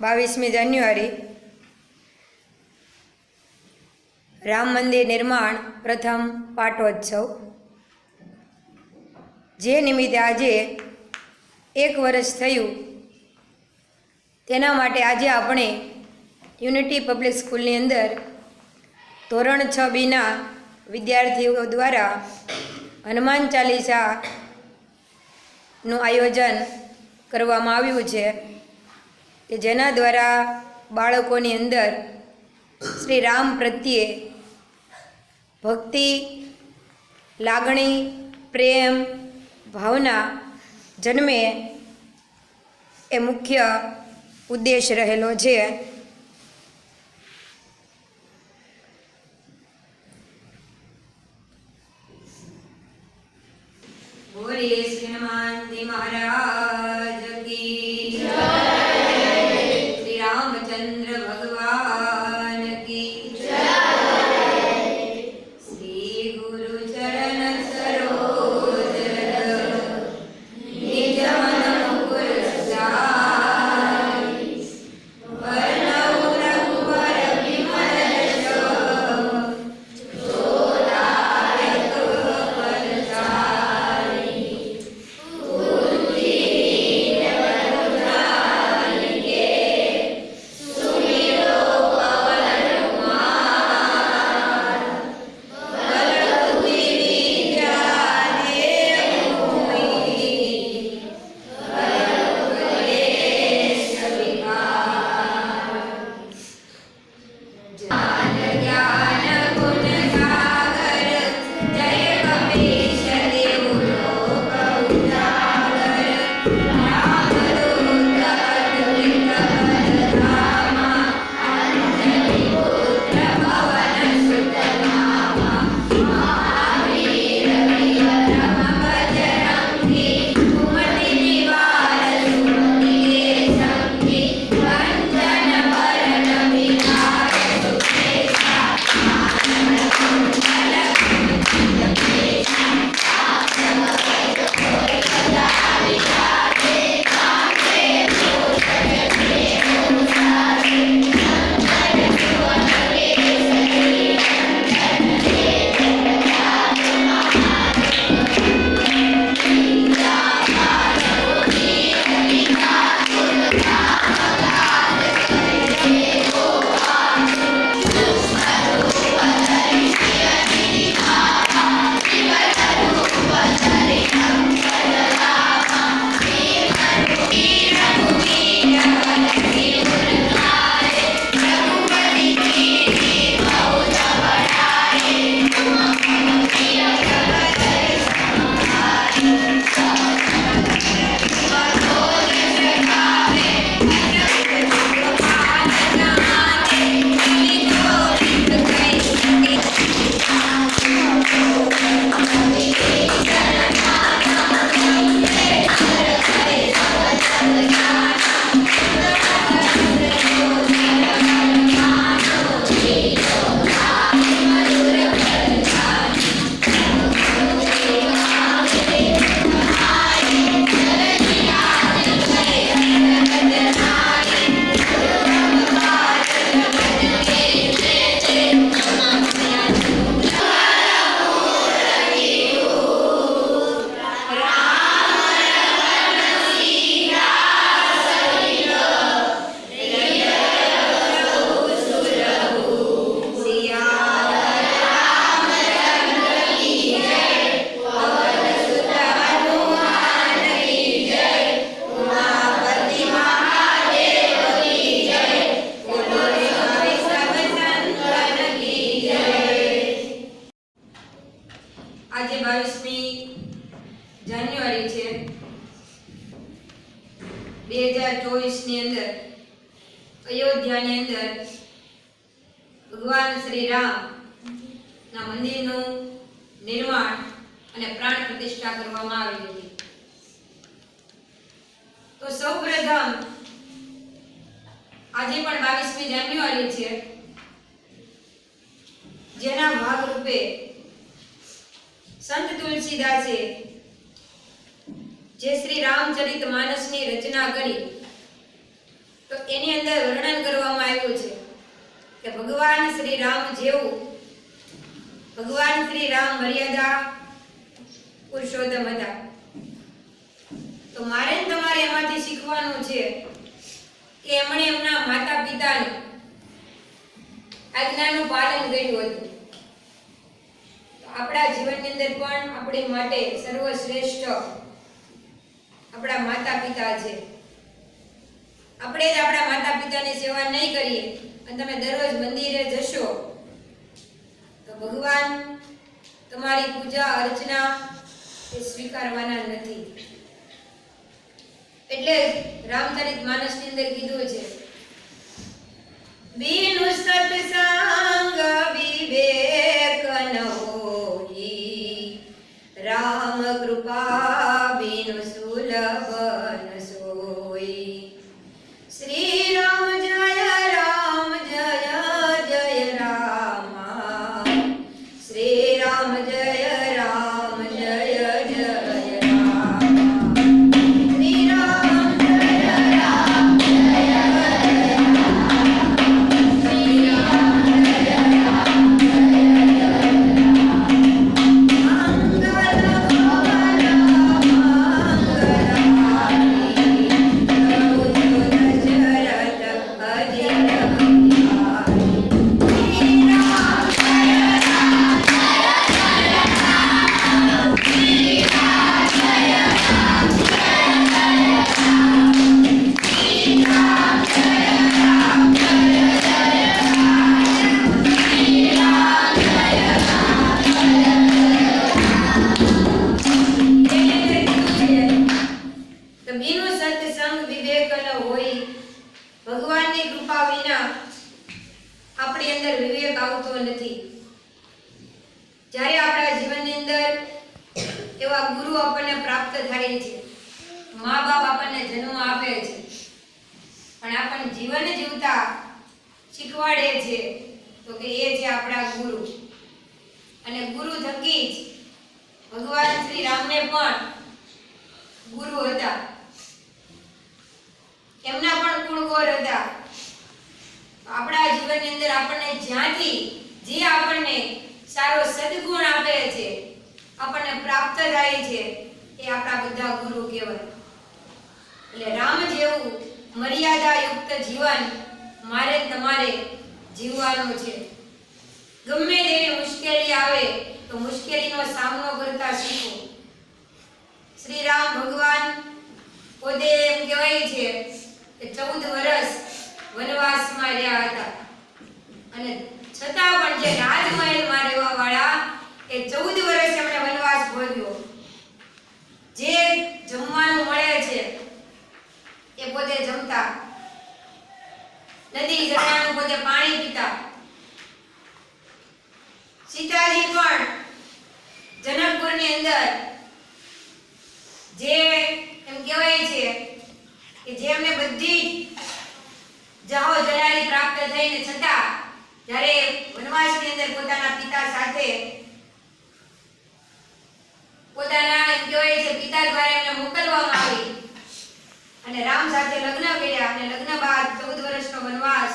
બાવીસમી જાન્યુઆરી. રામ મંદિર નિર્માણ પ્રથમ પાટોત્સવ. જે નિમિત્તે આજે એક વર્ષ થયું. તેના માટે આજે આપણે યુનિટી પબ્લિક સ્કૂલની અંદર ધોરણ છ બીના વિદ્યાર્થીઓ દ્વારા હનુમાન ચાલીસાનું આયોજન કરવામાં આવ્યું છે. કે જેના દ્વારા બાળકોની અંદર શ્રી રામ પ્રત્યે ભક્તિ, લાગણી, પ્રેમ, ભાવના જન્મે એ મુખ્ય ઉદ્દેશ રહેલો છે. બોલીએ શ્રી Praise જાન્યુઆરી છે. બે હજાર ચોવીસની અંદર, અયોધ્યાની અંદર ભગવાન શ્રી રામ ના મંદિરનું નિર્માણ અને પ્રાણ પ્રતિષ્ઠા કરવામાં આવી હતી. તો સૌપ્રથમ, આજે પણ બાવીસમી જાન્યુઆરી છે. જેના ભાગરૂપે સંત તુલસીદાસે જે શ્રી રામચરિત માનસની રચના કરી, તો એની અંદર વર્ણન કરવામાં આવ્યું છે કે ભગવાન શ્રી રામ જેવું, ભગવાન શ્રી રામ મર્યાદા પુરુષોત્તમ હતા. તો મારે તમારે એમાંથી શીખવાનું છે કે એમણે એમના માતા પિતાનું આજ્ઞાનું પાલન કર્યું હતું. આપણા જીવનની અંદર પણ આપણી માટે સર્વશ્રેષ્ઠ આપણા માતા પિતા છે. આપણે જ આપણા માતા પિતાની સેવા નહીં કરીએ, અને તમે દરરોજ મંદિરે જશો, તો ભગવાન તમારી પૂજા, અર્ચના એ સ્વીકારવાના નથી. એટલે રામચરિત માનસની અંદર કીધું છે. બીનુ સત્સંગ બીનું સત્સંગ વિવેક ન હોય, ભગવાનની કૃપા વિના આપણી અંદર વિવેક આવતો નથી. જ્યારે આપણા જીવનની અંદર એવા ગુરુ આપણને પ્રાપ્ત થાય છે, મા બાપ આપણને જન્મ આપે છે પણ આપણને જીવન જીવતા શીખવાડે છે, તો કે એ છે આપણા ગુરુ. અને ગુરુ થકી જ ભગવાન શ્રી રામને પણ ગુરુ હતા. એમના પણ ગુણગોર હતા. આપણા જીવનની અંદર આપણને જ્યાંથી જે આપણને સારો સદગુણ આપે છે, આપણને પ્રાપ્ત થાય છે, એ આપણા બધા ગુરુ કહેવાય. એટલે રામ જેવું મર્યાદાયુક્ત જીવન મારે તમારે જીવવાનું છે. ગમે તેવી મુશ્કેલી આવે તો મુશ્કેલીનો સામનો કરતા શીખો. શ્રી રામ ભગવાન પોતે એમ કહેવાય છે રહ્યા હતા. અને છતાં પણ જે રાજમહેલમાં રહેવા વાળા એ ચૌદ વર્ષ એમણે વનવાસ ભોગ્યો. જે જમવાનું મળે છે, એ પોતે જમતા. નદી ઝરણાનું પોતે પાણી પીતા. સીતાજી પણ જનકપુરની અંદર જે એમ કહેવાય છે કે જેમને બધી જાહો જલાલી પ્રાપ્ત થઈને છતાં જ્યારે વનવાસની અંદર પોતાના પિતા સાથે પોતાના કહેવાય છે, પિતા દ્વારા એમને મોકલવામાં આવી અને રામ સાથે લગ્ન કર્યા અને લગ્ન બાદ ચૌદ વર્ષનો વનવાસ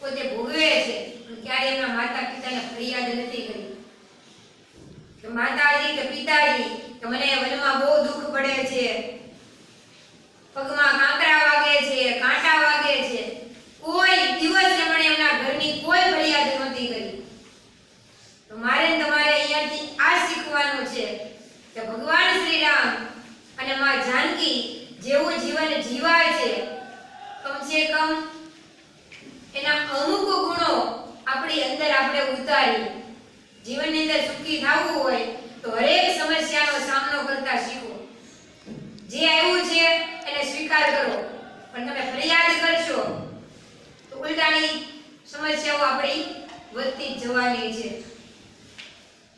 પોતે ભોગવે છે ક્યારે એમના માતા પિતાને ફરિયાદ નથી કરી કે માતાજી કે પિતાજી કે મને વનમાં બહુ દુઃખ પડે છે પગમાં કાંકરા વાગે છે કાંટા વાગે છે કોઈ દિવસ એમણે એમના ઘરની કોઈ ફરિયાદ નહોતી કરી તો મારે ને તમારે અહીંયાથી આ શીખવાનું છે કે ભગવાન શ્રી રામ અને માં જાનકી જેવું જીવન જીવાય છે. કમસે કમ એના અમુક ગુણો આપણી અંદર આપણે ઉતારી જીવનની અંદર સુખી થવું હોય તો હરેક સમસ્યાનો સામનો કરતા શીખો. જે આવ્યું છે એને સ્વીકાર કરો. પણ તમે ફરિયાદ કરશો તો ઉલટાની સમસ્યાઓ આપણી વધતી જવાની છે.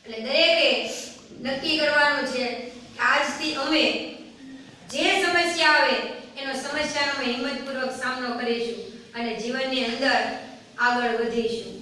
એટલે દરેકે નક્કી કરવાનું છે આજથી અમે જે સમસ્યા આવે એનો સમસ્યાનો હિંમતપૂર્વક સામનો કરીશું અને જીવનની અંદર આગળ વધીશું.